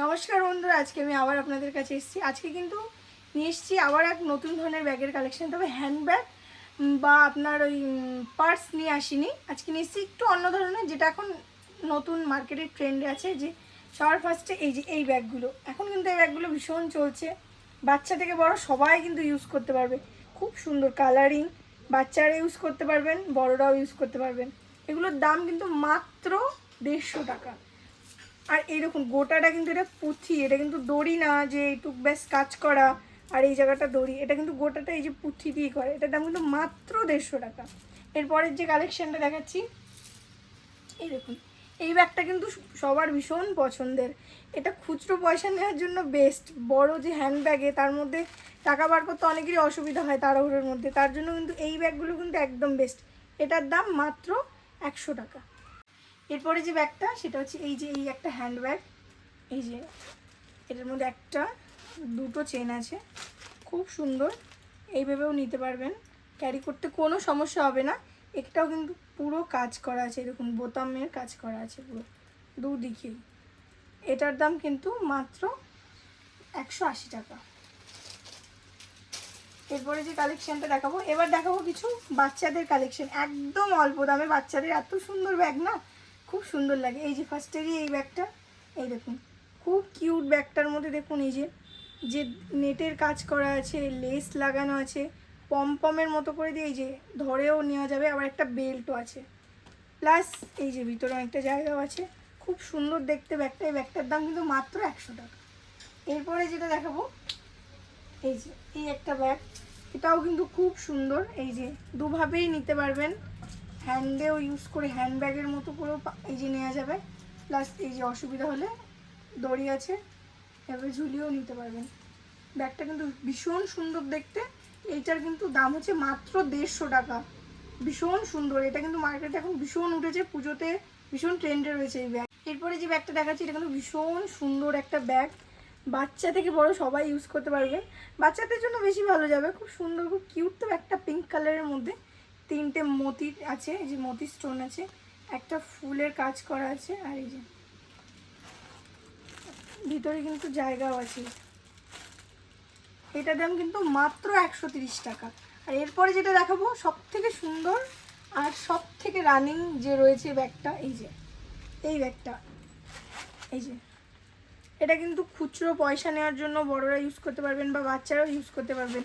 নমস্কার বন্ধুরা, আজকে আমি আবার আপনাদের কাছে এসেছি। আজকে কিন্তু নিয়ে এসেছি আবার এক নতুন ধরনের ব্যাগের কালেকশন তবে হ্যান্ডব্যাগ বা আপনার ওই পার্স নিয়ে আসিনি। আজকে নিয়ে এসেছি একটু অন্য ধরনের, যেটা এখন নতুন মার্কেটের ট্রেন্ডে আছে যে, সবার ফার্স্টে এই যে, এই ব্যাগগুলো। এখন কিন্তু এই ব্যাগগুলো ভীষণ চলছে। বাচ্চা থেকে বড় সবাই কিন্তু ইউজ করতে পারবে। খুব সুন্দর কালারিং বাচ্চারা ইউজ করতে পারবেন, বড়রাও ইউজ করতে পারবেন। এগুলোর দাম কিন্তু মাত্র দেড়শো টাকা। আর এই দেখুন, গোটাটা কিন্তু এটা পুঁথি, এটা কিন্তু দড়ি না যে এইটুক ব্যাস কাজ করা, আর এই জায়গাটা দড়ি, এটা কিন্তু গোটাটা এই যে পুঁথি দিয়ে করে, এটার দাম কিন্তু মাত্র দেড়শো টাকা। এরপরের যে কালেকশানটা দেখাচ্ছি, এই দেখুন, এই ব্যাগটা কিন্তু সবার ভীষণ পছন্দের। এটা খুচরো পয়সা নেওয়ার জন্য বেস্ট বড় যে হ্যান্ড ব্যাগে তার মধ্যে টাকা বার করতে অনেকেরই অসুবিধা হয় তাড়াহুড়োর মধ্যে, তার জন্য কিন্তু এই ব্যাগগুলো কিন্তু একদম বেস্ট এটার দাম মাত্র একশো টাকা। এরপরে যে ব্যাগটা, সেটা হচ্ছে এই যে, এই একটা হ্যান্ড ব্যাগ এই যে, এটার মধ্যে একটা, দুটো চেন আছে, খুব সুন্দর, এইভাবেও নিতে পারবেন ক্যারি করতে কোনো সমস্যা হবে না, একটাও কিন্তু পুরো কাজ করা আছে দেখুন, বোতামের কাজ করা আছে পুরো, দুদিকেই, এটার দাম কিন্তু মাত্র একশো আশি টাকা। এরপরে যে কালেকশনটা দেখাবো, এবার দেখাবো কিছু বাচ্চাদের কালেকশন একদম অল্প দামে বাচ্চাদের, এত সুন্দর ব্যাগ না খুব সুন্দর লাগে। এই যে ফার্স্টেরই এই ব্যাগটা, এই দেখুন, খুব কিউট ব্যাগটার মধ্যে দেখুন এই যে যে নেটের কাজ করা আছে লেস লাগানো আছে, পমপমের মতো করে দিয়ে এই যে ধরেও নেওয়া যাবে, আবার একটা বেল্টও আছে। প্লাস এই যে ভিতরে অনেকটা জায়গাও আছে, খুব সুন্দর দেখতে ব্যাগটা, এই ব্যাগটার দাম কিন্তু মাত্র একশো টাকা। এরপরে যেটা দেখাবো, এই যে, এই একটা ব্যাগ এটাও কিন্তু খুব সুন্দর, এই যে দুভাবেই নিতে পারবেন। হ্যান্ডেও ইউজ করে হ্যান্ড ব্যাগের মতো করেও এই যে নেওয়া যাবে। প্লাস এই যে অসুবিধা হলে দড়ি আছে, এভাবে ঝুলিয়েও নিতে পারবেন। ব্যাগটা কিন্তু ভীষণ সুন্দর দেখতে। এইটার কিন্তু দাম হচ্ছে মাত্র দেড়শো টাকা। ভীষণ সুন্দর। এটা কিন্তু মার্কেটে এখন ভীষণ উঠেছে। পুজোতে ভীষণ ট্রেন্ডে রয়েছে এই ব্যাগ এরপরে যে ব্যাগটা দেখাচ্ছি, এটা কিন্তু ভীষণ সুন্দর একটা ব্যাগ বাচ্চা থেকে বড় সবাই ইউজ করতে পারবে। বাচ্চাদের জন্য বেশি ভালো যাবে। খুব সুন্দর, খুব কিউট তো একটা পিঙ্ক কালারের মধ্যে। তিনটে মতি আছে, এই যে মতি স্টোন আছে, একটা ফুলের কাজ করা আছে, আর এই যে ভিতরে কিন্তু জায়গাও আছে। এটার দাম কিন্তু মাত্র একশো টাকা। আর এরপরে যেটা দেখাবো সব থেকে সুন্দর আর সব থেকে রানিং যে রয়েছে ব্যাগটা, এই যে, এই ব্যাগটা, এই যে। এটা কিন্তু খুচরো পয়সা নেওয়ার জন্য বড়রা ইউজ করতে পারবেন বা বাচ্চারাও ইউজ করতে পারবেন।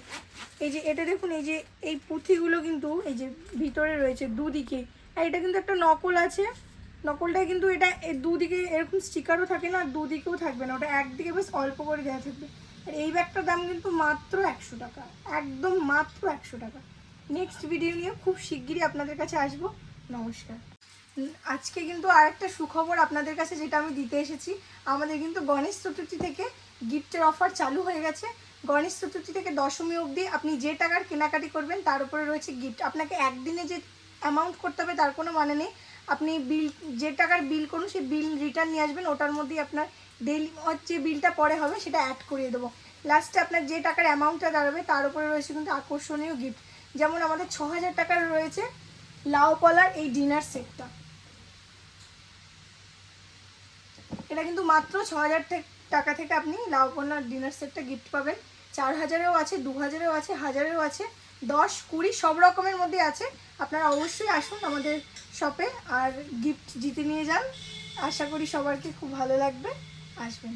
এই যে এটা দেখুন, এই যে এই পুঁথিগুলো কিন্তু, এই যে ভিতরে রয়েছে দুদিকে, আর এটা কিন্তু একটা নকল আছে। নকলটায় কিন্তু এটা দুদিকে এরকম স্টিকারও থাকে না, আর দুদিকেও থাকবে না। ওটা একদিকে বেশ অল্প করে দেওয়া থাকবে। আর এই ব্যাগটার দাম কিন্তু মাত্র একশো টাকা, একদম মাত্র একশো টাকা। নেক্সট ভিডিও নিয়ে খুব শিগগিরই আপনাদের কাছে আসব। নমস্কার। আজকে কিন্তু আরেকটা সুখবর আপনাদের কাছে যেটা আমি দিতে এসেছি। আমাদের কিন্তু গণেশ চতুর্থী থেকে গিফটের অফার চালু হয়ে গেছে। গণেশ চতুর্থী থেকে দশমী অবধি আপনি যে টাকার কেনাকাটি করবেন, তার উপরে রয়েছে গিফট আপনাকে একদিনে যে অ্যামাউন্ট করতে হবে, তার কোনো মানে নেই। আপনি বিল যে টাকার বিল করুন, সেই বিল রিটার্ন নিয়ে আসবেন। ওটার মধ্যেই আপনার ডেলি যে বিলটা পরে হবে, সেটা অ্যাড করিয়ে দেবো। লাস্টে আপনার যে টাকার অ্যামাউন্টটা দাঁড়াবে, তার উপরে রয়েছে কিন্তু আকর্ষণীয় গিফট যেমন আমাদের ছ হাজার টাকার রয়েছে লাউ পলার এই ডিনার সেটটা এটা কিন্তু মাত্র ছ হাজার টাকা থেকে আপনি লাউপন্নার ডিনার সেটটা গিফট পাবেন। চার হাজারেও আছে দু হাজারেও আছে হাজারেও আছে, দশ, কুড়ি, সব রকমের মধ্যে আছে। আপনারা অবশ্যই আসুন আমাদের শপে আর গিফট জিতে নিয়ে যান। আশা করি সবারকে খুব ভালো লাগবে। আসবেন।